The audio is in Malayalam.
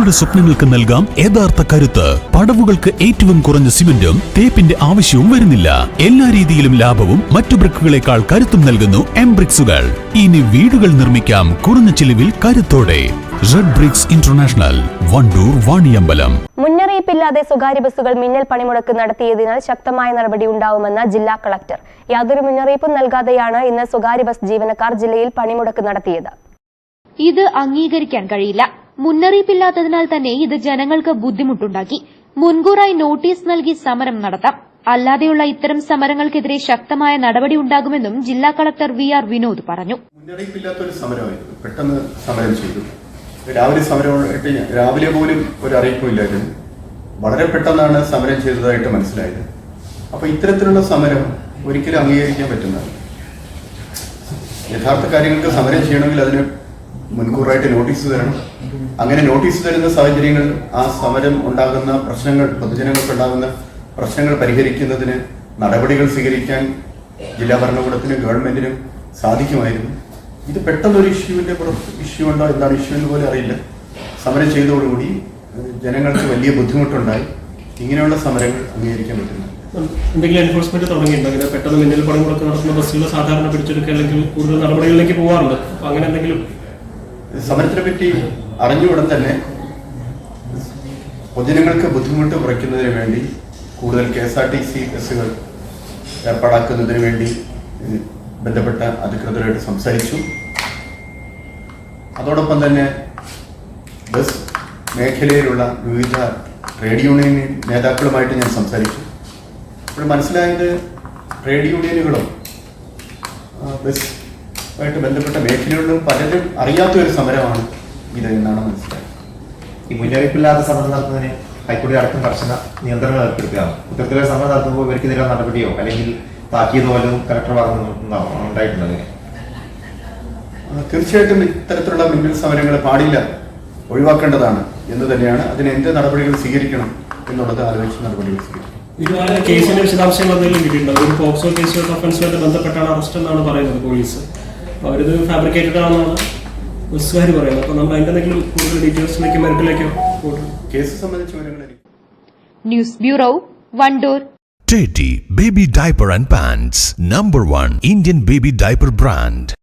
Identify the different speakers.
Speaker 1: നിങ്ങളുടെ സ്വപ്നങ്ങൾക്ക് നൽകാം യഥാർത്ഥ കരുത്ത്. പടവുകൾക്ക് ഏറ്റവും കുറഞ്ഞ സിമന്റും തേപ്പിന്റെ ആവശ്യവും വരുന്നില്ല. എല്ലാ രീതിയിലും ലാഭവും മറ്റു ബ്രിക്കുകളെക്കാൾ കരുത്തും നൽകുന്നു എം ബ്രിക്സുകൾ ഇനി വീടുകൾ നിർമ്മിക്കാം കുറഞ്ഞ ചിലവിൽ കരുത്തോടെ. Red bricks international Wandoor Vaniyambalam.
Speaker 2: മുന്നറിയിപ്പില്ലാതെ സ്വകാര്യ ബസ്സുകൾ മിന്നൽ പണിമുടക്ക് നടത്തിയതിനാൽ ശക്തമായ നടപടി ഉണ്ടാവുമെന്ന് ജില്ലാ കളക്ടർ. യാതൊരു മുന്നറിയിപ്പും നൽകാതെയാണ് ഇന്ന് സ്വകാര്യ ബസ് ജീവനക്കാർ ജില്ലയിൽ പണിമുടക്ക് നടത്തിയത്.
Speaker 3: ഇത് അംഗീകരിക്കാൻ കഴിയില്ല. മുന്നറിയിപ്പില്ലാത്തതിനാൽ തന്നെ ഇത് ജനങ്ങൾക്ക് ബുദ്ധിമുട്ടുണ്ടാക്കി. മുൻകൂറായി നോട്ടീസ് നൽകി സമരം നടത്താം. അല്ലാതെയുള്ള ഇത്തരം സമരങ്ങൾക്കെതിരെ ശക്തമായ നടപടി ഉണ്ടാകുമെന്നും ജില്ലാ കളക്ടർ വി ആർ വിനോദ് പറഞ്ഞു.
Speaker 4: മുന്നറിയിപ്പില്ലാത്തൊരു സമരമായിരുന്നു. പെട്ടെന്ന് സമരം ചെയ്തു. രാവിലെ സമരം രാവിലെ പോലും ഒരു അറിയിപ്പുമില്ലായിരുന്നു വളരെ പെട്ടെന്നാണ് സമരം ചെയ്തതായിട്ട് മനസ്സിലായത്. അപ്പൊ ഇത്തരത്തിലുള്ള സമരം ഒരിക്കലും അംഗീകരിക്കാൻ പറ്റുന്നതാണ് യഥാർത്ഥ കാര്യങ്ങൾക്ക് സമരം ചെയ്യണമെങ്കിൽ അതിന് മുൻകൂറായിട്ട് നോട്ടീസ് തരണം. അങ്ങനെ നോട്ടീസ് തരുന്ന സാഹചര്യങ്ങൾ ആ സമരം ഉണ്ടാകുന്ന പ്രശ്നങ്ങൾ പൊതുജനങ്ങൾക്ക് ഉണ്ടാകുന്ന പ്രശ്നങ്ങൾ പരിഹരിക്കുന്നതിന് നടപടികൾ സ്വീകരിക്കാൻ ജില്ലാ ഭരണകൂടത്തിനും ഗവൺമെന്റിനും സാധിക്കുമായിരുന്നു. ഇത് പെട്ടെന്നൊരു ഇഷ്യൂവിന്റെ പുറത്ത് ഇഷ്യൂ ഉണ്ടോ? എന്താണ് ഇഷ്യൂ എന്ന് പോലും അറിയില്ല. സമരം ചെയ്തതോടുകൂടി ജനങ്ങൾക്ക് വലിയ ബുദ്ധിമുട്ടുണ്ടായി. ഇങ്ങനെയുള്ള സമരങ്ങൾ അംഗീകരിക്കാൻ പറ്റുന്നു
Speaker 5: എന്തെങ്കിലും എൻഫോഴ്സ്മെന്റ് തുടങ്ങിയിട്ടുണ്ട്? പെട്ടെന്ന് മിന്നൽ പണം നടത്തുന്ന ബസ്സുകൾ സാധാരണ പിടിച്ചെടുക്കുക അല്ലെങ്കിൽ കൂടുതൽ നടപടികളിലേക്ക് പോകാറുണ്ട് അങ്ങനെ എന്തെങ്കിലും
Speaker 4: സമരത്തിനെ പറ്റി അറിഞ്ഞുടൻ തന്നെ പൊതുജനങ്ങൾക്ക് ബുദ്ധിമുട്ട് കുറയ്ക്കുന്നതിന് വേണ്ടി കൂടുതൽ K S R T C ബസ്സുകൾ ഏർപ്പാടാക്കുന്നതിന് വേണ്ടി ബന്ധപ്പെട്ട അധികൃതരായിട്ട് സംസാരിച്ചു. അതോടൊപ്പം തന്നെ ബസ് മേഖലയിലുള്ള വിവിധ ട്രേഡ് യൂണിയൻ നേതാക്കളുമായിട്ട് ഞാൻ സംസാരിച്ചു. അപ്പോൾ മനസ്സിലായത് ട്രേഡ് യൂണിയനുകളും ബസ് ആയിട്ട് ബന്ധപ്പെട്ട മേഖലകളിലും പലരും അറിയാത്ത ഒരു സമരമാണ് ഇത് എന്നാണ് മനസ്സിലായത്.
Speaker 6: ഈ മുന്നറിയിപ്പില്ലാത്ത സമരം നടത്തുന്നതിന് ഹൈക്കോടതി അടക്കം കർശന നിയന്ത്രണങ്ങൾ ഏർപ്പെടുത്തുകയാണ്. ഇത്തരത്തിലുള്ള സമരം നടത്തുമ്പോൾ ഇവർക്കെതിരെ നടപടിയോ അല്ലെങ്കിൽ താക്കിയത് പോലും കലക്ടർ പറഞ്ഞു
Speaker 4: ഉണ്ടായിട്ടുള്ളത് തീർച്ചയായിട്ടും ഇത്തരത്തിലുള്ള മിന്നൽ സമരങ്ങൾ പാടില്ല. ഒഴിവാക്കേണ്ടതാണ് എന്ന് തന്നെയാണ്. അതിന് എന്ത് നടപടികൾ സ്വീകരിക്കണം എന്നുള്ളത് ആലോചിച്ച് നടപടികൾ സ്വീകരിക്കും
Speaker 5: ഇതുപോലെ കേസിന്റെ വിശദാംശങ്ങൾ എന്തെങ്കിലും കിട്ടിയിട്ടുണ്ടോ? ഒരു പോക്സോ കേസുമായിട്ട് ഒഫൻസുമായിട്ട് ബന്ധപ്പെട്ടാണ് അറസ്റ്റ് എന്നാണ് പറയുന്നത് പോലീസ്. അവരിത് ഫാബ്രിക്കേറ്റഡ് ആണെന്നാണ് ബസ്സുകാർ പറയുന്നത്. അപ്പൊ നമ്മൾ അതിന്റെ എന്തെങ്കിലും കൂടുതൽ ഡീറ്റെയിൽസ് മെറിറ്റിലേക്കോ പോകും
Speaker 4: കേസ് സംബന്ധിച്ച
Speaker 3: news bureau Wandoor.
Speaker 1: Teddy Baby Diaper and Pants Number 1 Indian baby diaper brand.